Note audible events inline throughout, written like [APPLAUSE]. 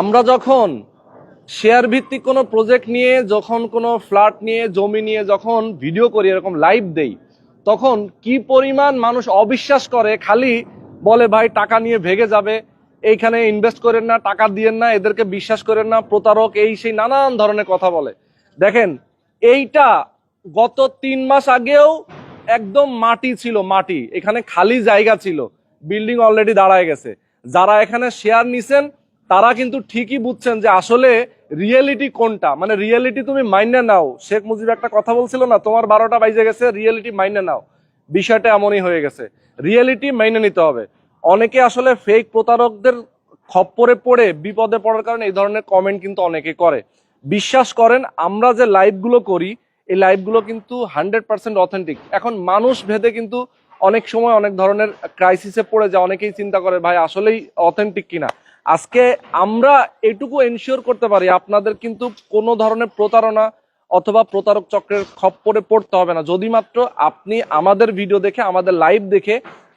আমরা যখন শেয়ার ভিত্তিক কোনো প্রজেক্ট নিয়ে, যখন কোনো ফ্ল্যাট নিয়ে, জমি নিয়ে যখন ভিডিও করি, এরকম লাইভ দেই, তখন কি পরিমাণ মানুষ অবিশ্বাস করে, খালি বলে, ভাই, টাকা নিয়ে ভেগে যাবে, এইখানে ইনভেস্ট করেন না, টাকা দিয়েন না, এদেরকে বিশ্বাস করেন না, প্রতারক, এই সেই নানান ধরনের কথা বলে। দেখেন, এইটা গত তিন মাস আগেও একদম মাটি ছিল, মাটি, এখানে খালি জায়গা ছিল বিল্ডিং অলরেডি দাঁড়ায় গেছে। যারা এখানে শেয়ার নিছেন, তারা কিন্তু ঠিকই বুঝছেন যে আসলে রিয়েলিটি কোনটা। মানে রিয়েলিটি তুমি মাইনে নাও। শেখ মুজিব একটা কথা বলছিল না, তোমার বারোটা বাইজে গেছে রিয়েলিটি মাইনে নাও। বিষয়টা এমনই হয়ে গেছে। রিয়েলিটি মাইনে নিতে হবে। অনেকে আসলে ফেক প্রতারকদের খপ্পরে পড়ে, বিপদে পড়ার কারণে এই ধরনের কমেন্ট কিন্তু অনেকে করে। বিশ্বাস করেন, আমরা যে লাইভগুলো করি, এই লাইভগুলো কিন্তু হান্ড্রেড পার্সেন্ট অথেন্টিক এখন মানুষ ভেদে কিন্তু অনেক সময় অনেক ধরনের ক্রাইসিসে পড়ে যায়, অনেকেই চিন্তা করে, ভাই, আসলেই অথেন্টিক কিনা? আজকে আমরা এটুকু এনশিওর করতে পারি, আপনাদের কিন্তু কোনো ধরনের প্রতারণা অথবা প্রতারক চক্রের খপ্পরে পড়তে হবে না। যদি মাত্র আপনি আমাদের ভিডিও দেখে, আমাদের লাইভ দেখে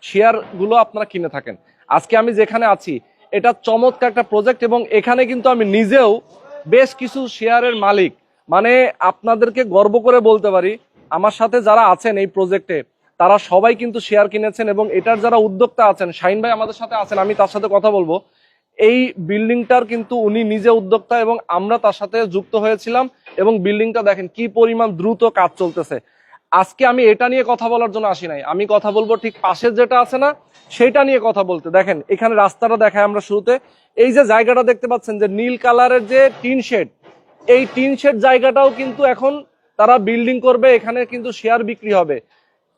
শেয়ারগুলো আপনারা কিনে থাকেন। আজকে আমি যেখানে আছি, এটা চমৎকার একটা প্রজেক্ট এবং এখানে কিন্তু আমি নিজেও বেশ কিছু শেয়ারের মালিক। মানে আপনাদেরকে গর্ব করে বলতে পারি, আমার সাথে যারা আছেন এই প্রজেক্টে তারা সবাই কিন্তু শেয়ার কিনেছেন এবং এটার যারা উদ্যোক্তা আছেন শাইন ভাই আমাদের সাথে আছেন, আমি তার সাথে কথা বলব। এই বিল্ডিংটার কিন্তু উনি নিজে উদ্যোক্তা এবং আমরা তার সাথে যুক্ত হয়েছিলাম এবং বিল্ডিংটা দেখেন কি পরিমাণ দ্রুত কাজ চলতেছে। আজকে আমি এটা নিয়ে কথা বলার জন্য আসি নাই। আমি কথা বলব ঠিক পাশের যেটা আছে না, সেটা নিয়ে কথা বলতে। দেখেন, এখানে রাস্তাটা দেখায় আমরা শুরুতে। এই যে জায়গাটা দেখতে পাচ্ছেন যে নীল কালারের যে টিন শেড, এই টিন শেড জায়গাটাও কিন্তু এখন তারা বিল্ডিং করবে, এখানে কিন্তু শেয়ার বিক্রি হবে।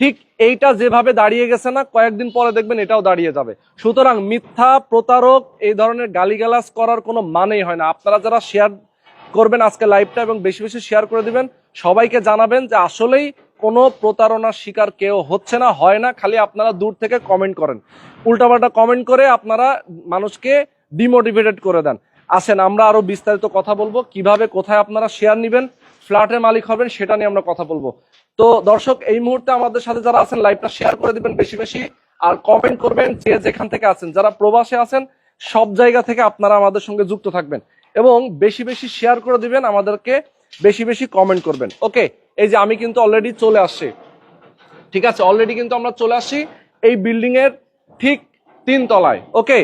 ঠিক এইটা যেভাবে দাঁড়িয়ে গেছে না, কয়েকদিন পরে দেখবেন এটাও দাঁড়িয়ে যাবে। সুতরাং মিথ্যা, প্রতারক, এই ধরনের গালিগালাজ করার কোনো মানেই হয় না। আপনারা যারা শেয়ার করবেন আজকে লাইভটা এবং বেশি বেশি শেয়ার করে দিবেন, সবাইকে জানাবেন যে আসলেই কোনো প্রতারণার শিকার কেউ হচ্ছে না, হয় না, খালি আপনারা দূর থেকে কমেন্ট করেন। উল্টাপাল্টা কমেন্ট করে আপনারা মানুষকে ডিমোটিভেটেড করে দেন। আসেন, আমরা আরও বিস্তারিত কথা বলব। কীভাবে, কোথায় আপনারা শেয়ার নেবেন ফ্ল্যাটের মালিক হবেন, সেটা নিয়ে আমরা কথা বলব। তো দর্শক এই মুহূর্তে আমাদের সাথে যারা আছেন লাইভটা শেয়ার করে দিবেন বেশি বেশি আর কমেন্ট করবেন যে যেখান থেকে আছেন। যারা প্রবাসে আছেন সব জায়গা থেকে আপনারা আমাদের সঙ্গে যুক্ত থাকবেন এবং বেশি বেশি শেয়ার করে দিবেন আমাদেরকে বেশি বেশি কমেন্ট করবেন। ওকে এই যে আমি কিন্তু অলরেডি চলে আসছি। ঠিক আছে অলরেডি কিন্তু আমরা চলে আসছি এই বিল্ডিং এর ঠিক তিন তলায়। ওকে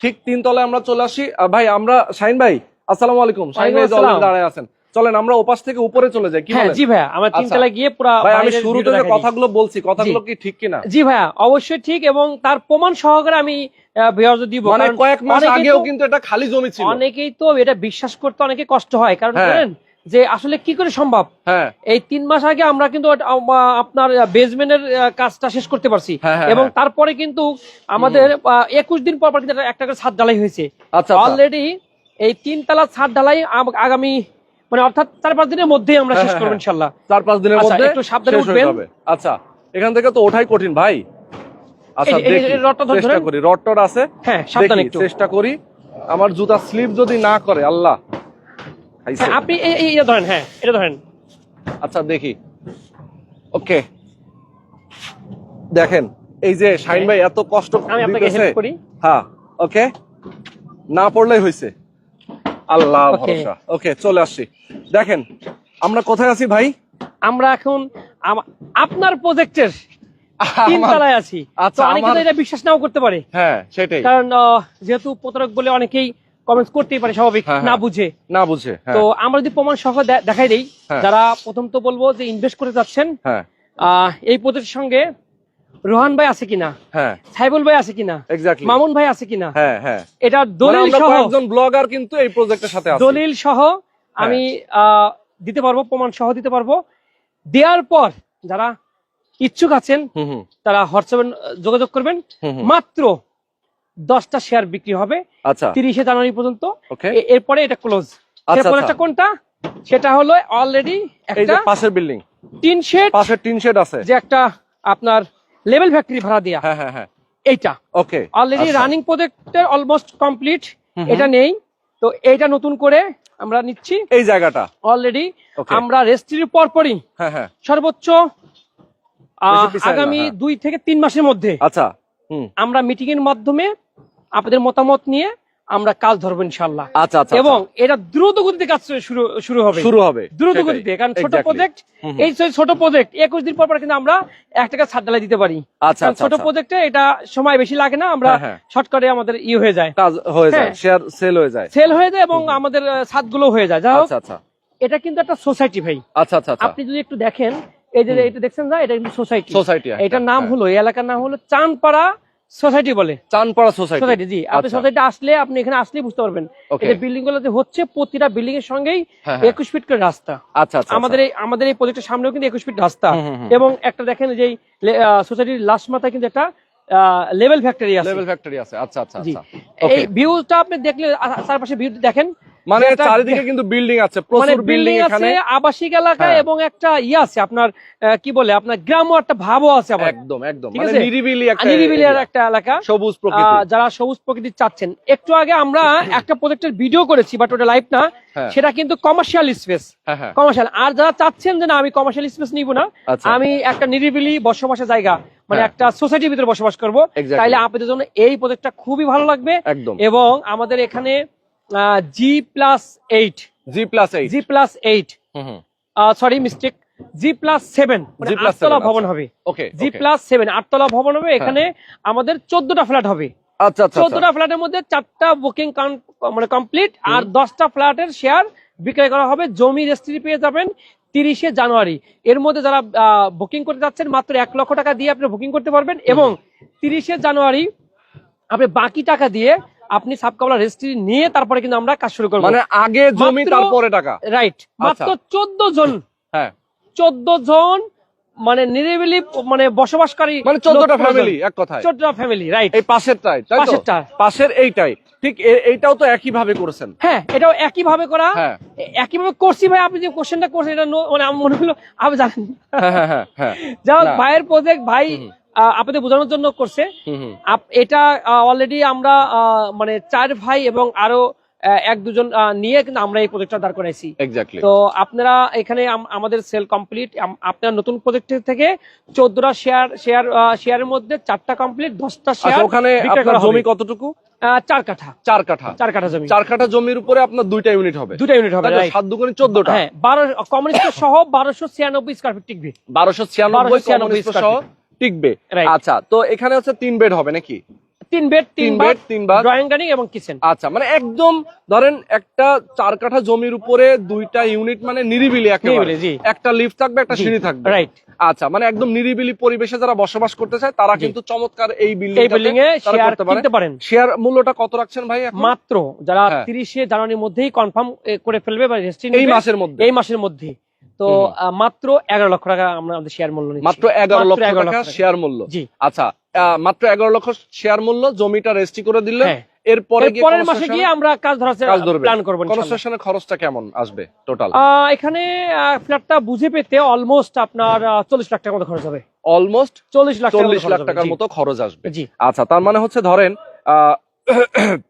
ঠিক তিন তলায় আমরা চলে আসি ভাই আমরা শাইন ভাই আসসালামু আলাইকুম। শাইন ভাই দাঁড়ায় আছেন। চলেন আমরা ওপাশ থেকে উপরে চলে যাই কি হ্যাঁ জি ভাইয়া আমার আচ্ছা। তিনতলায় গিয়ে পুরো ভাই আমি শুরুতে যে কথাগুলো বলছি কথাগুলো কি ঠিক কিনা? জি ভাইয়া অবশ্যই ঠিক এবং তার প্রমাণ সহকারে আমি দিব। মানে কয়েক মাস অনেকেই আগেও তো- কিন্তু এটা খালি জমি ছিল। অনেকেই তো এটা বিশ্বাস করতে অনেকে কষ্ট হয়। কারণ হ্যাঁ। জানেন যে আসলে কি করে সম্ভব? হ্যাঁ। এই তিন মাস আগে আমরা কিন্তু আপনার বেসমেন্টের কাজটা শেষ করতে পারছি। এবং। তারপরে কিন্তু আমাদের একুশ দিন পর পর কিন্তু একটা- করে ছাদ ঢালাই হয়েছে। আচ্ছা আচ্ছা। অলরেডি এই তিন তলা ছাদ ঢালাই আগামী মানে অর্থাৎ চার পাঁচ দিনের মধ্যেই আমরা হ্যাঁ, শেষ হ্যাঁ, করব হ্যাঁ। ইনশাল্লাহ। চার পাঁচ দিনের আচ্ছা, মধ্যে একটু সাবধানে উঠবেন। আচ্ছা এখান থেকে তো ওঠাই কঠিন ভাই। আচ্ছা এই- এই- এই দেখি চেষ্টা করি। রড আছে? হ্যাঁ সাবধানে একটু। চেষ্টা করি। আমার জুতা স্লিপ যদি না করে আল্লাহ। হ্যাঁ, আপনি এই- এই- এটা ধরেন হ্যাঁ এটা ধরেন। আচ্ছা দেখি। ওকে। দেখেন এই যে শাইন ভাই এত কষ্ট আমি আপনাকে হেল্প করি। হ্যাঁ ওকে। না পড়লেই হয়েছে আল্লাহ ভরসা। ওকে চলে আসছি। দেখেন আমরা কোথায় আছি ভাই? আমরা এখন আপনার প্রজেক্টের আছি। আচ্ছা, অনেকে এটা বিশ্বাস নাও করতে পারে। হ্যাঁ সেটাই। কারণ যেহেতু প্রতারক বলে অনেকেই কমেন্টস করতেই পারে স্বাভাবিক হ্যাঁ, না হ্যাঁ। বুঝে। না বুঝে হ্যাঁ। তো আমরা যদি প্রমাণ সহ দেখাই দেই। যারা প্রথম তো বলব যে ইনভেস্ট করে যাচ্ছেন এই প্রজেক্টের সঙ্গে রোহান ভাই আছে কিনা? হ্যাঁ। সাইবুল ভাই আছে কিনা? এক্স্যাক্টলি মামুন ভাই আছে কিনা? হ্যাঁ হ্যাঁ। এটা মানে দলিল সহ কয়েকজন ব্লগার কিন্তু এই প্রজেক্টের সাথে আছি। দলিল সহ আমি হ্যাঁ। দিতে পারব প্রমাণ সহ দিতে পারব। দেওয়ার পর যারা ইচ্ছুক আছেন তারা হোয়াটসঅ্যাপে যোগাযোগ করবেন। মাত্র দশটা শেয়ার বিক্রি হবে। আচ্ছা। তিরিশে জানুয়ারি পর্যন্ত। এরপরে এটা ক্লোজ আচ্ছা, আচ্ছা। একটা কোনটা? সেটা হলো অলরেডি একটা পাশের বিল্ডিং টিন শেড পাশের টিন শেড আছে। যে একটা আপনার লেভেল ফ্যাক্টরি ভাড়া দেয়া। হ্যাঁ হ্যাঁ হ্যাঁ। এইটা। ওকে অলরেডি রানিং প্রজেক্টের অলমোস্ট কমপ্লিট এটা নেই। তো এইটা নতুন করে আমরা নিচ্ছি। এই জায়গাটা? অলরেডি. আমরা পরপরই হ্যাঁ হ্যাঁ। সর্বোচ্চ আগামী হ্যাঁ। দুই থেকে তিন মাসের মধ্যে আচ্ছা। আমরা মিটিং এর মাধ্যমে আপনাদের মতামত নিয়ে আমরা কাজ ধরবো ইনশাল্লাহ আচ্ছা আচ্ছা এবং এটা দ্রুত গতিতে কাজ শুরু শুরু হবে। শুরু হবে। দ্রুত গতিতে কারণ ছোট প্রজেক্ট। এই ছোট প্রজেক্ট একুশ দিন পর পর কিন্তু আমরা এক টাকা ছাড় ডালাই দিতে পারি। আচ্ছা আচ্ছা ছোট আচ্ছা। প্রজেক্টে এটা সময় বেশি লাগে না আমরা হ্যাঁ, হ্যাঁ। শর্টকাটে আমাদের ই হয়ে যায়। কাজ হয়ে যায় হ্যাঁ। শেয়ার সেল হয়ে যায়। সেল হয়ে যায় এবং আমাদের ছাদগুলো হয়ে যায়। যাই আচ্ছা আচ্ছা। এটা কিন্তু একটা সোসাইটি ভাই। আচ্ছা আচ্ছা আচ্ছা। আপনি যদি একটু দেখেন এই যে এটা দেখছেন না এটা কিন্তু সোসাইটি সোসাইটি এটার নাম হলো এই এলাকার নাম হলো চানপাড়া সোসাইটি বলে। চানপাড়া সোসাইটি সোসাইটি জি। আপনি আচ্ছা। সোসাইটি আসলে আপনি এখানে আসলেই বুঝতে পারবেন. এটা বিল্ডিংগুলো যে হচ্ছে প্রতিটা বিল্ডিং এর সঙ্গেই হ্যাঁ, হ্যাঁ। একুশ ফিট করে রাস্তা। আচ্ছা আচ্ছা আমাদের এই আমাদের এই প্রজেক্টের সামনেও কিন্তু একুশ ফিট রাস্তা। এবং একটা দেখেন যে সোসাইটির লাস্ট মাথায় কিন্তু একটা লেভেল ফ্যাক্টরি আছে। লেভেল ফ্যাক্টরি আছে। আচ্ছা আচ্ছা আচ্ছা। এই ভিউটা আপনি দেখলে চারপাশে ভিউ দেখেন। মানে চারিদিকে কিন্তু বিল্ডিং আছে মানে প্রচুর বিল্ডিং আছে আবাসিক এলাকায় হ্যাঁ। এবং একটা ইয়ে আছে আপনার কি বলে আপনার গ্রামও একটা ভাবও আছে একদম একদম মানে? নিরিবিলি একটা নিরিবিলি একটা এলাকা সবুজ প্রকৃতি যারা সবুজ প্রকৃতি চাচ্ছেন একটু আগে আমরা [LAUGHS] একটা প্রজেক্টের ভিডিও করেছি বাট ওটা লাইভ না হ্যাঁ। সেটা কিন্তু কমার্শিয়াল স্পেস কমার্শিয়াল আর যারা চাচ্ছেন যে না আমি কমার্শিয়াল স্পেস নিব না আচ্ছা। আমি একটা নিরিবিলি বসবাসের জায়গা মানে হ্যাঁ। একটা সোসাইটির ভিতরে বসবাস করব. তাইলে আপনাদের জন্য এই প্রজেক্টটা খুবই ভালো লাগবে একদম এবং আমাদের এখানে G plus eight G plus eight G plus eight sorry mistake G plus seven আটতলা ভবন আচ্ছা। হবে। ওকে জি প্লাস সেভেন আটতলা ভবন হবে। এখানে আমাদের চোদ্দটা ফ্ল্যাট হবে। আচ্ছা আচ্ছা চোদ্দটা ফ্ল্যাটের মধ্যে চারটা বুকিং মানে কমপ্লিট আর দশটা ফ্ল্যাটের শেয়ার বিক্রয় করা হবে। জমি রেজিস্ট্রি পেয়ে যাবেন তিরিশে জানুয়ারি। এর মধ্যে যারা বুকিং করতে যাচ্ছেন মাত্র এক লক্ষ টাকা দিয়ে আপনি বুকিং করতে পারবেন এবং তিরিশে জানুয়ারি আপনি বাকি টাকা দিয়ে আপনি সাবকাবলা রেজিস্ট্রি নিয়ে তারপরে কিন্তু আমরা কাজ শুরু করব। মানে আগে জমি তারপরে টাকা। রাইট মাত্র চোদ্দ জন। হ্যাঁ। চোদ্দ জন মানে নিরিবিলি মানে বসবাসকারী মানে চোদ্দটা ফ্যামিলি এক কথায়। চোদ্দটা ফ্যামিলি রাইট এই পাশেরটাই পাশেরটা। পাশের এইটাই। ঠিক এইটাও তো একই ভাবে করেছেন। হ্যাঁ এটাও একই ভাবে করা একই ভাবে করছি ভাই আপনি যে কোশ্চেনটা করছেন এটা মানে আমার মনে হলো আপনি জানেন হ্যাঁ হ্যাঁ হ্যাঁ হ্যাঁ। যাই হোক ভাইয়ের প্রজেক্ট ভাই আপনাদের বোঝানোর জন্য করছে। এটা অলরেডি আমরা মানে চার ভাই এবং আরও এক দুজন নিয়ে কিন্তু আমরা এই প্রজেক্টটা দাঁড় করাইছি। তো আপনারা এখানে আমাদের সেল কমপ্লিট আপনার নতুন প্রজেক্টের থেকে চোদ্দটা শেয়ার শেয়ার শেয়ারের মধ্যে চারটা কমপ্লিট দশটা আচ্ছা শেয়ার ওখানে আপনার জমি। কতটুকু? চার কাঠা। চার কাঠা। চার কাঠা জমি। চার কাঠা জমির উপরে আপনার দুইটা ইউনিট হবে। দুটা ইউনিট হবে? সাত দুগুণে চোদ্দটা। হ্যাঁ বারো কমিউনিস্ট সহ বারোশো ছিয়ানব্বই স্কোয়ার ফিট টিকবে। বারোশো ছিয়ানব্বই 1296 কমিউনিস্ট সহ টিকবে। আচ্ছা তো এখানে হচ্ছে তিন বেড হবে নাকি? তিন বেড তিন বেড তিন বাথ। ড্রয়িং ডাইনিং এবং কিচেন আচ্ছা মানে একদম ধরেন একটা চার কাঠা জমির উপরে দুইটা ইউনিট মানে নিরিবিলি একেবারে। একটা লিফট থাকবে একটা সিঁড়ি থাকবে। right. আচ্ছা মানে একদম নিরিবিলি পরিবেশে যারা বসবাস করতে চায় তারা কিন্তু চমৎকার এই বিল্ডিং এ শেয়ার কিনতে পারেন। শেয়ার মূল্যটা কত রাখছেন ভাই মাত্র যারা হ্যাঁ। তিরিশে জানুয়ারির মধ্যেই কনফার্ম করে ফেলবে বা এই মাসের মধ্যে। এই মাসের মধ্যে তো মাত্র এগারো লক্ষ টাকা আমরা আমাদের শেয়ার মূল্য মাত্র এগারো লক্ষ টাকা। শেয়ার মূল্য। জি। আচ্ছা মাত্র এগারো লক্ষ শেয়ার মূল্য জমিটা রেজিস্ট্রি করে দিলে হ্যাঁ। এরপরে পরের মাসে গিয়ে আমরা কাজ ধরার প্ল্যান করব কনস্ট্রাকশনের খরচটা কেমন আসবে টোটাল আহ, এখানে ফ্ল্যাটটা বুঝে পেতে অলমোস্ট আপনার চল্লিশ লাখ টাকার মতো খরচ হবে। অলমোস্ট চল্লিশ লাখ টাকার মতো খরচ লাখ টাকার মতো খরচ আসবে। জি। আচ্ছা তার মানে হচ্ছে ধরেন আহ, [COUGHS]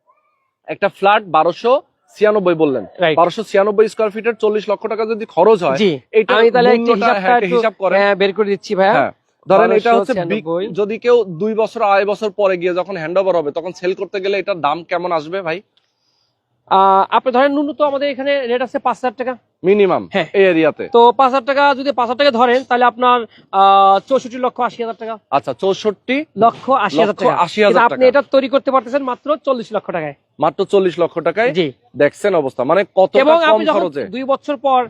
একটা ফ্ল্যাট বারোশো ছিয়ানব্বই বললেন। বারোশো ছিয়ানব্বই স্কোয়ার ফিটের চল্লিশ লক্ষ টাকা যদি খরচ হয় আমি তাহলে হিসাব করে হ্যাঁ, বের করে দিচ্ছি ভাইয়া। হ্যাঁ। ধরেন এটা হচ্ছে যদি কেউ দুই বছর আড়াই বছর পরে গিয়ে যখন হ্যান্ড ওভার হবে তখন সেল করতে গেলে এটার দাম কেমন আসবে ভাই? আপনি ধরেন ন্যূনতম আমাদের এখানে রেট আছে পাঁচ হাজার টাকা। মিনিমাম হ্যাঁ। এই এরিয়াতে। তো পাঁচ হাজার টাকা যদি পাঁচ হাজার টাকা ধরেন তাহলে আপনার চৌষট্টি লক্ষ আশি হাজার টাকা। আচ্ছা চৌষট্টি লক্ষ আশি হাজার টাকা। আশি হাজার আপনি এটা তৈরি করতে পারতেছেন মাত্র চল্লিশ লক্ষ টাকায়। মাত্র চল্লিশ লক্ষ টাকায়? জি। দেখছেন অবস্থা। মানে কত এবং আপনি যখন দুই বছর পর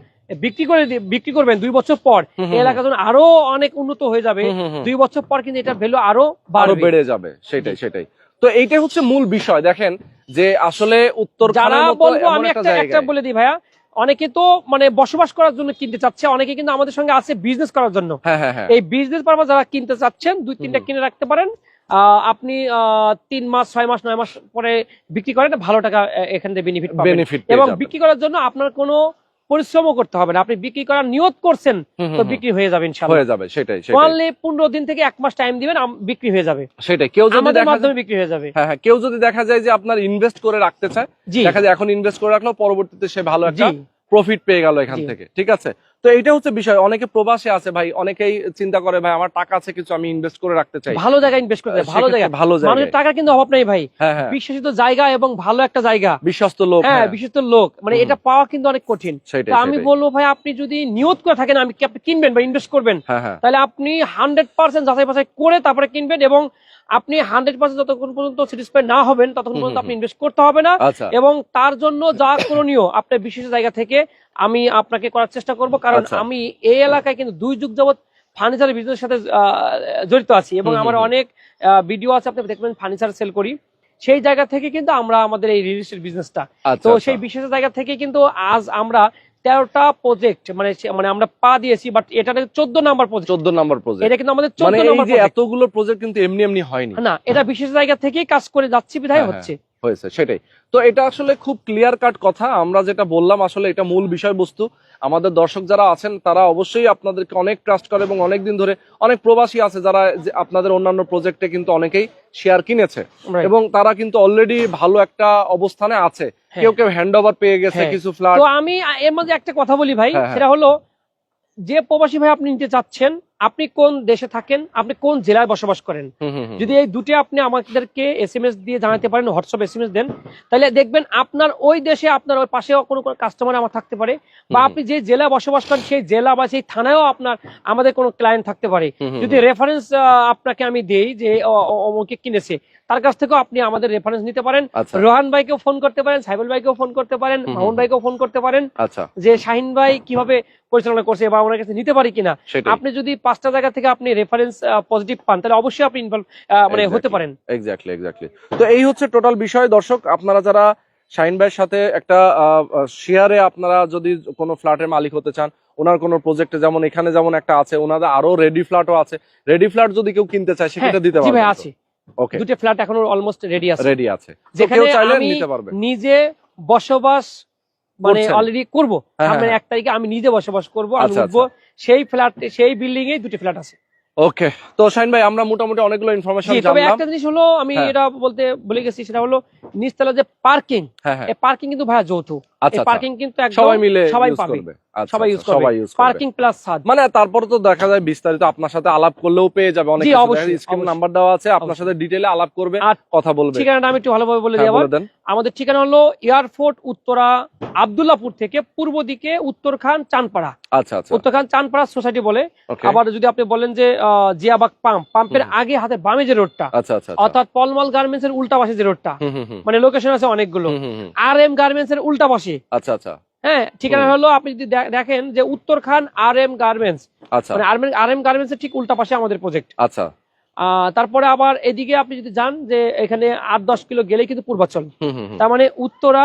বিক্রি করে বিক্রি করবেন দুই বছর পর এলাকা যখন আরও অনেক উন্নত হয়ে যাবে। দুই বছর পর কিন্তু এটা ভ্যালু আরও আরও বেড়ে যাবে। সেটাই সেটাই। তো এইটাই হচ্ছে মূল বিষয় দেখেন যে আসলে উত্তর যারা বলব আমি একটা একটা বলে দিই ভাইয়া অনেকে তো মানে বসবাস করার জন্য কিনতে চাচ্ছে অনেকে কিন্তু আমাদের সঙ্গে আছে বিজনেস করার জন্য। হ্যাঁ হ্যাঁ হ্যাঁ। এই বিজনেস পারপাস যারা কিনতে চাচ্ছেন দুই তিনটা কিনে রাখতে পারেন। আহ, আপনি আহ, তিন মাস ছয় মাস নয় মাস পরে বিক্রি করেন ভালো টাকা এখান থেকে বেনিফিট পাবেন। বেনিফিট এবং বিক্রি করার জন্য আপনার কোনো পরিশ্রমও করতে হবে না। আপনি বিক্রি করার নিয়ত করছেন তো বিক্রি হয়ে যাবে ইনশাআল্লাহ হয়ে যাবে সেটাই সেটাই। অনলি পনেরো দিন থেকে এক মাস টাইম দিবেন বিক্রি হয়ে যাবে। সেটাই কেউ যদি আমাদের মাধ্যমে বিক্রি হয়ে যাবে। হ্যাঁ হ্যাঁ কেউ যদি দেখা যায় যে আপনার ইনভেস্ট করে রাখতে চায় দেখা যায় এখন ইনভেস্ট করে রাখল পরবর্তীতে সে ভালো একটা প্রফিট পেয়ে গেল এখান থেকে ঠিক আছে? তো এইটা হচ্ছে বিষয়। অনেকে প্রবাসে আছে ভাই অনেকেই চিন্তা করে ভাই আমার টাকা আছে কিছু আমি ইনভেস্ট করে রাখতে চাই। ভালো জায়গায় ইনভেস্ট করতে ভালো জায়গা। ভালো মানুষের টাকার কিন্তু অভাব নাই ভাই। হ্যাঁ হ্যাঁ। বিশ্বাসিত জায়গা এবং ভালো একটা জায়গা। বিশ্বস্ত লোক হ্যাঁ হ্যাঁ। বিশ্বস্ত লোক। মানে এটা পাওয়া কিন্তু অনেক কঠিন। তো আমি বলব ভাই আপনি যদি নিয়ত করে থাকেন আমি কিনবেন বা ইনভেস্ট করবেন? তাহলে আপনি হান্ড্রেড পার্সেন্ট যাচাই বাছাই করে তারপরে কিনবেন এবং আপনি হান্ড্রেড পার্সেন্ট যতক্ষণ পর্যন্ত স্যাটিসফাই না হবেন ততক্ষণ পর্যন্ত আপনি ইনভেস্ট করতে হবে না আচ্ছা এবং তার জন্য যা করণীয় আপনার বিশেষ জায়গা থেকে আমি আপনাকে করার চেষ্টা করব কারণ আচ্ছা। আমি এই এলাকায় কিন্তু দুই যুগ যাবত ফার্নিচার বিজনেসের সাথে জড়িত আছি এবং আমার। অনেক ভিডিও আছে আপনি দেখবেন ফার্নিচার সেল করি সেই জায়গা থেকে কিন্তু আমরা আমাদের এই রিয়েল এস্টেট বিজনেসটা তো আচ্ছা। সেই বিশেষ জায়গা থেকে কিন্তু আজ আমরা তেরোটা প্রজেক্ট মানে মানে আমরা পা দিয়েছি বাট এটা চোদ্দ নাম্বার প্রজেক্ট চোদ্দ নম্বর প্রজেক্ট এটা কিন্তু আমাদের মানে চোদ্দ নাম্বার যে এতগুলো প্রজেক্ট কিন্তু এমনি এমনি হয়নি। না এটা বিশেষ জায়গা থেকেই কাজ করে যাচ্ছি বিধায় হ্যাঁ, হচ্ছে। হয়েছে সেটাই। তো এটা আসলে খুব ক্লিয়ার কাট কথা। আমরা যেটা বললাম আসলে এটা মূল বিষয়বস্তু। আমাদের দর্শক যারা আছেন তারা অবশ্যই আপনাদেরকে অনেক ট্রাস্ট করে এবং অনেক দিন ধরে অনেক প্রবাসী আছে যারা আপনাদের অন্যান্য প্রজেক্টে কিন্তু অনেকেই শেয়ার কিনেছে। এবং তারা কিন্তু অলরেডি ভালো একটা অবস্থানে আছে। হ্যাঁ। কেউ কেউ হ্যান্ড ওভার পেয়ে গেছে হ্যাঁ। কিছু ফ্ল্যাট তো আমি এর মধ্যে একটা কথা বলি ভাই হ্যাঁ, হ্যাঁ। সেটা হলো যে প্রবাসী ভাই আপনি নিতে চাচ্ছেন আপনি কোন দেশে থাকেন আপনি কোন জেলায় বসবাস করেন? যদি এই দুটি আপনি আমাদেরকে এস এম এস দিয়ে জানাতে পারেন হোয়াটসঅ্যাপ এস এম এস দেন তাহলে দেখবেন আপনার ওই দেশে আপনার ওই পাশে কোনো কাস্টমার আমার থাকতে পারে বা আপনি যে জেলা বসবাস করেন সেই জেলা বা সেই থানায়ও আপনার আমাদের কোনো ক্লায়েন্ট থাকতে পারে। যদি রেফারেন্স আপনাকে আমি দেই যে অমুকে কিনেছে তার কাছ থেকেও আপনি আমাদের রেফারেন্স নিতে পারেন। আচ্ছা। রোহান ভাইকেও ফোন করতে পারেন সাইবুল ভাইকেও ফোন করতে পারেন মামুন ভাইকেও ফোন করতে পারেন। আচ্ছা। যে শাহিন ভাই কীভাবে পরিচালনা করছে বা ওনার কাছে নিতে পারি কিনা আপনি যদি পাঁচটা জায়গা থেকে আপনি রেফারেন্স পজিটিভ পান তাহলে অবশ্যই আপনি ইনভলভ মানে হতে পারেন। এক্স্যাক্টলি এক্স্যাক্টলি তো এই হচ্ছে টোটাল বিষয়। দর্শক আপনারা যারা শাহিন ভাইয়ের সাথে একটা শেয়ারে আপনারা যদি কোনো ফ্ল্যাটের মালিক হতে চান ওনার কোনো প্রজেক্টে যেমন এখানে যেমন একটা আছে ওনাদের আরও রেডি ফ্ল্যাটও আছে। রেডি ফ্ল্যাট যদি কেউ কিনতে চায় হ্যাঁ, সেটা দিতে পারবেন। আছে। ওকে দুটো ফ্ল্যাট এখনও অলমোস্ট রেডি আছে। রেডি আছে। যেখানে চাইলে আমি নিতে পারবে। নিজে বসবাস মানে। অলরেডি করব। হ্যাঁ। এক তারিখে আমি নিজে বসবাস করব আমি আচ্ছা, উঠবো। সেই ফ্ল্যাট সেই বিল্ডিং এ দুটি ফ্ল্যাট আছে। ওকে তো শাহিন ভাই আমরা মোটামুটি অনেকগুলো ইনফরমেশন জি তবে একটা জিনিস হলো আমি হ্যাঁ। এটা বলতে ভুলে গেছি সেটা হলো নিচতলা যে পার্কিং হ্যাঁ হ্যাঁ। এই পার্কিং কিন্তু ভাইয়া যৌথ। আচ্ছা। পার্কিং কিন্তু সবাই মিলে সবাই পাবে। সবাই ইউজ করবে। সবাই ইউজ করবে। পার্কিং প্লাস ছাদ মানে তারপরে তো দেখা যায় বিস্তারিত আপনার সাথে আলাপ করলেও পেয়ে যাবে। অনেক জি, কিছু। অবশ্যই, দেখা যায় স্ক্রিন নাম্বার দেওয়া আছে আপনার সাথে ডিটেইলে আলাপ করবে আর কথা বলবে। ঠিকানাটা আমি একটু ভালোভাবে বলে দিই আবার। বলে দেন। আমাদের ঠিকানা হলো এয়ারপোর্ট উত্তরা আবদুল্লাপুর থেকে পূর্ব দিকে উত্তরখান চানপাড়া। আচ্ছা আচ্ছা। উত্তরখান চানপাড়া সোসাইটি বলে। আবার যদি আপনি বলেন যে জিয়াবাগ পাম্প পাম্পের আগে হাতে বামে যে রোডটা আচ্ছা আচ্ছা আচ্ছা। অর্থাৎ পলমল গার্মেন্টস এর উল্টা পাশে যে রোডটা। মানে লোকেশন আছে অনেকগুলো। আর এম গার্মেন্টস এর উল্টা পাশে। আচ্ছা আচ্ছা। হ্যাঁ ঠিকানা হলো আপনি যদি দেখেন যে উত্তরখান আর এম গার্মেন্টস আচ্ছা। মানে আর এম গার্মেন্টস এর ঠিক উল্টা পাশে আমাদের প্রজেক্ট আচ্ছা। তারপরে আবার এদিকে আপনি যদি যান যে এখানে আট দশ কিলো গেলেই কিন্তু পূর্বাচল। তার মানে উত্তরা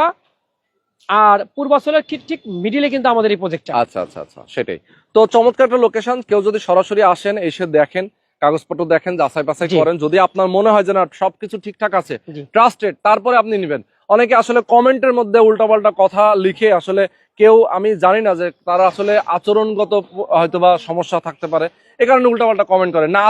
আর পূর্বাচলের ঠিক ঠিক মিডিলে কিন্তু আমাদের এই প্রজেক্টটা আচ্ছা আচ্ছা আচ্ছা সেটাই। তো চমৎকার একটা লোকেশন কেউ যদি সরাসরি আসেন এসে দেখেন কাগজপত্র দেখেন যাচাই বাছাই করেন যদি আপনার মনে হয় যে না সবকিছু ঠিকঠাক আছে ট্রাস্টেড তারপরে আপনি নেবেন। অনেকে আসলে কমেন্টের মধ্যে উল্টাপাল্টা কথা লিখে আসলে কেউ আমি জানি না যে তারা আসলে আচরণগত হয়তোবা সমস্যা থাকতে পারে। এ কারণে উল্টাপাল্টা কমেন্ট করে। না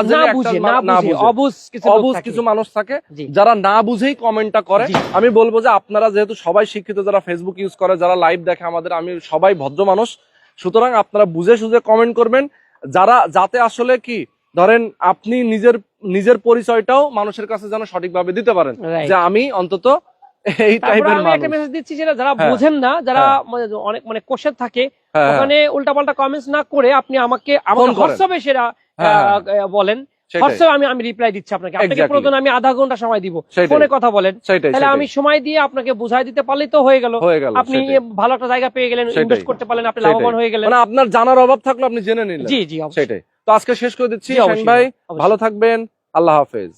থাকে। কিছু মানুষ থাকে। যারা না বুঝেই কমেন্টটা করে। আমি বলব যে আপনারা যেহেতু সবাই শিক্ষিত যারা ফেসবুক ইউজ করে যারা লাইভ দেখে আমাদের আমি সবাই ভদ্র মানুষ। সুতরাং আপনারা বুঝে সুঝে কমেন্ট করবেন। যারা যাতে আসলে কি ধরেন আপনি নিজের নিজের পরিচয়টাও মানুষের কাছে যেন সঠিকভাবে দিতে পারেন। যে আমি অন্তত এই তারপরে টাইপের আমি একটা মেসেজ দিচ্ছি যেটা যারা হ্যাঁ। বোঝেন না যারা হ্যাঁ। মানে অনেক মানে থাকে হ্যাঁ, ওখানে উল্টাপাল্টা কমেন্টস না করে আপনি আমাকে আমাকে করেন। হোয়াটসঅ্যাপে সেটা বলেন। হোয়াটসঅ্যাপে আমি আমি রিপ্লাই দিচ্ছি আপনাকে। আপনাকে প্রয়োজন আমি আধা ঘণ্টা সময় দিব। ফোনে কথা বলেন। তাহলে আমি সময় দিয়ে আপনাকে বুঝাই দিতে পারলেই তো হয়ে গেল। আপনি ভালো একটা জায়গা পেয়ে গেলেন ইনভেস্ট করতে পারলেন আপনি। লাভবান হয়ে গেলেন। মানে আপনার জানার অভাব থাকল আপনি জেনে নিলেন। জি জি সেটাই। তো আজকে শেষ করে দিচ্ছি ভাই। ভালো থাকবেন। আল্লাহ হাফেজ।